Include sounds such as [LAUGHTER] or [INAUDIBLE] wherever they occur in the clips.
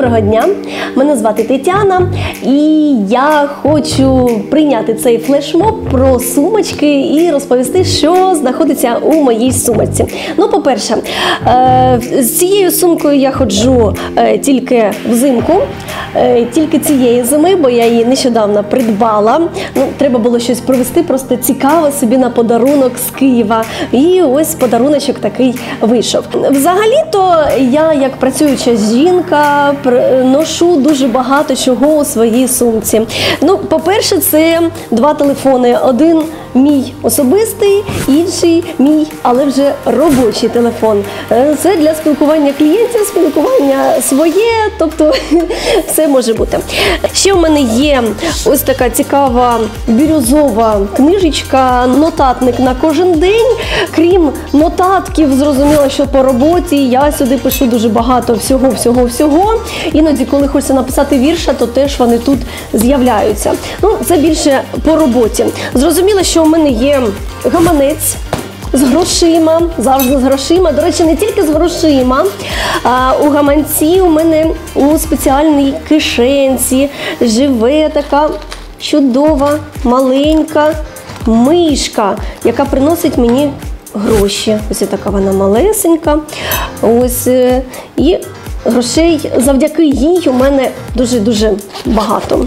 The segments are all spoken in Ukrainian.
Доброго дня! Мене звати Тетяна, і я хочу прийняти цей флешмоб про сумочки і розповісти, що знаходиться у моїй сумочці. Ну, по-перше, е, з цією сумкою я ходжу е, тільки взимку, тільки цієї зими, бо я її нещодавно придбала. Ну, треба було щось провести, просто цікаво собі на подарунок з Києва. І ось подаруночок такий вийшов. Взагалі-то я, як працююча жінка, ношу дуже багато чого у своїй сумці. Ну, по-перше, це два телефони. Один мій особистий, інший мій, але вже робочий телефон. Е, Це для спілкування клієнтів, спілкування своє, тобто [LAUGHS] все може бути. Ще в мене є ось така цікава бірюзова книжечка, нотатник на кожен день. Крім нотатків, зрозуміло, що по роботі я сюди пишу дуже багато всього, всього, всього. Іноді, коли хочеться написати вірша, то теж вони тут з'являються. Ну, це більше по роботі. Зрозуміло, що у мене є гаманець. З грошима, завжди з грошима. До речі, не тільки з грошима. А у гаманці у мене у спеціальній кишенці живе така чудова, маленька мишка, яка приносить мені гроші. Ось така вона малесенька. Ось е, і грошей завдяки їй у мене дуже-дуже багато.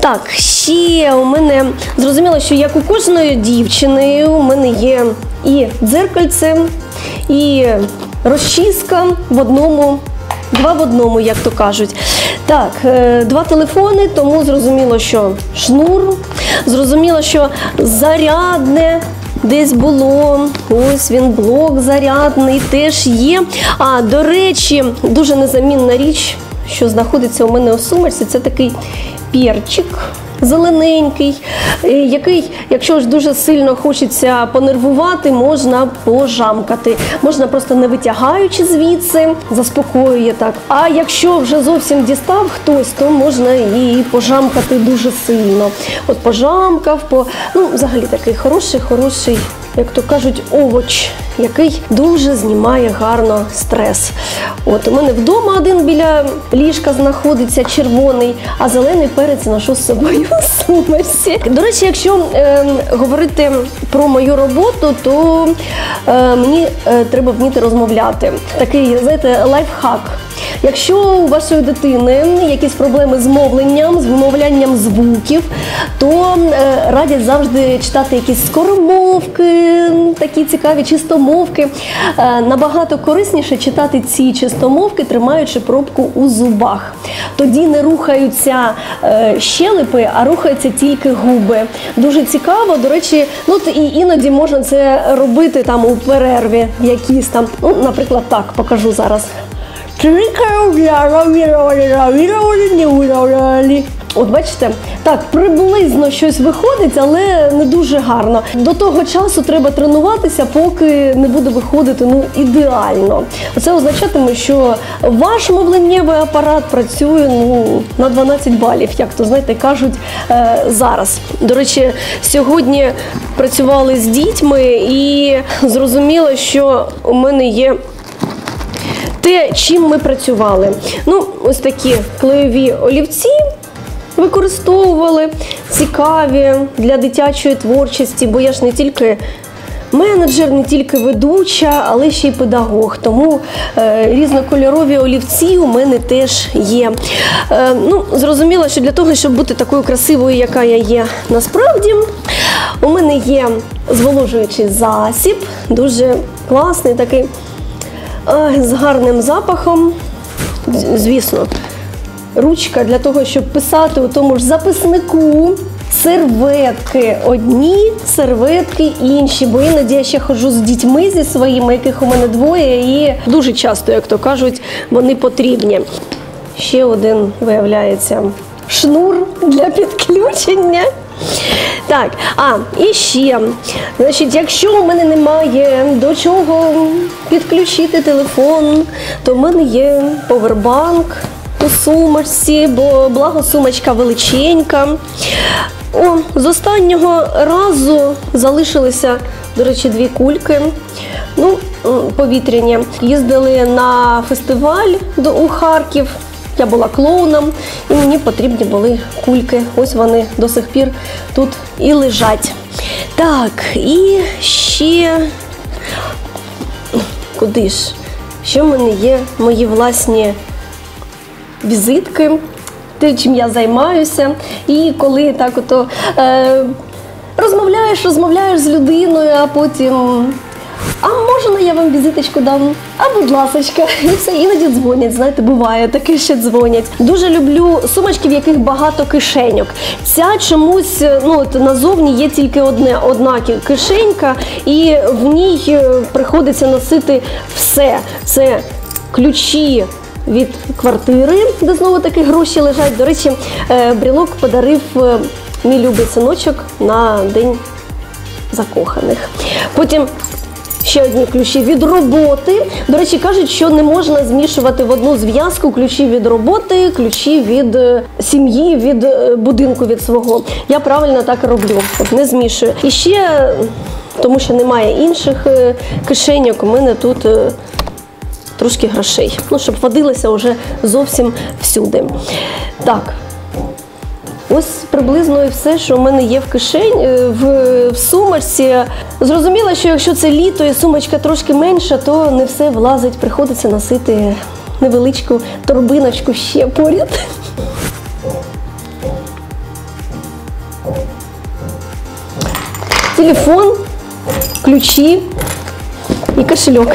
Так, ще у мене зрозуміло, що як у кожної дівчини, у мене є і дзеркальце, і розчіска в одному, два в одному, як то кажуть. Так, е, два телефони, тому зрозуміло, що шнур, зрозуміло, що зарядне. Десь було, ось він блок зарядний теж є. А до речі, дуже незамінна річ, що знаходиться у мене у сумочці, це такий перчик зелененький, е, який, якщо ж дуже сильно хочеться понервувати, можна пожамкати. Можна просто не витягаючи звідси, заспокоює так. А якщо вже зовсім дістав хтось, то можна і пожамкати дуже сильно. От пожамкав, по ну взагалі такий хороший, хороший. Як то кажуть, овоч, який дуже знімає гарно стрес. От у мене вдома один біля ліжка знаходиться червоний, а зелений перець ношу з собою в сумочці. До речі, якщо е, говорити про мою роботу, то е, мені е, треба вміти розмовляти. Такий, знаєте, лайфхак. Якщо у вашої дитини якісь проблеми з мовленням, з вимовлянням звуків, то е, радять завжди читати якісь скоромовки, такі цікаві чистомовки. Е, набагато корисніше читати ці чистомовки, тримаючи пробку у зубах. Тоді не рухаються е, щелепи, а рухаються тільки губи. Дуже цікаво. До речі, ну і іноді можна це робити там у перерві, якісь там. Ну, наприклад, так покажу зараз. От бачите, так приблизно щось виходить, але не дуже гарно. До того часу треба тренуватися, поки не буде виходити ну ідеально. Це означатиме, що ваш мовленнєвий апарат працює ну на 12 балів, як то знаєте, кажуть е, зараз. До речі, сьогодні працювали з дітьми і зрозуміло, що у мене є те, чим ми працювали. Ну, ось такі клеєві олівці використовували, цікаві для дитячої творчості, бо я ж не тільки. Менеджер не тільки ведуча, але ще й педагог. Тому е, різнокольорові олівці у мене теж є. Е, ну, зрозуміло, що для того, щоб бути такою красивою, яка я є насправді, у мене є зволожуючий засіб, дуже класний такий з гарним запахом. Звісно, ручка для того, щоб писати у тому ж записнику. Серветки одні, серветки інші, бо іноді я ще ходжу з дітьми зі своїми, яких у мене двоє, і дуже часто, як то кажуть, вони потрібні. Ще один виявляється шнур для [LAUGHS] підключення. Так, а і ще, значить, якщо у мене немає до чого підключити телефон, то в мене є повербанк у сумочці, бо благо сумочка величенька. О, з останнього разу залишилися, до речі, дві кульки. Ну, повітряні. Їздили на фестиваль у Харків. Я була клоуном, і мені потрібні були кульки. Ось вони до сих пір тут і лежать. Так, і ще куди ж? Ще в мене є мої власні візитки, те, чим я займаюся. І коли так ото е, розмовляєш, розмовляєш з людиною, а потім. А можна я вам візиточку дам? А будь ласочка, [LAUGHS] і все іноді дзвонять. Знаєте, буває таке, що дзвонять. Дуже люблю сумочки, в яких багато кишеньок. Ця чомусь ну от назовні є тільки одне одна кишенька, і в ній е, приходиться носити все. Це ключі від квартири, де знову таки гроші лежать. До речі, е, брілок подарив е, мій любий синочок на день закоханих. Потім ще одні ключі від роботи. До речі, кажуть, що не можна змішувати в одну зв'язку ключі від роботи, ключі від е, сім'ї, від е, будинку від свого. Я правильно так роблю, не змішую. І ще, тому що немає інших е, кишеньок, у мене тут. Трошки грошей, ну щоб водилося вже зовсім всюди. Так, Ось приблизно і все, що в мене є в кишені, е, в, в сумочці. Зрозуміло, що якщо це літо і сумочка трошки менша, то не все влазить, приходиться носити невеличку торбиночку ще поряд. Телефон, ключі і кошельок.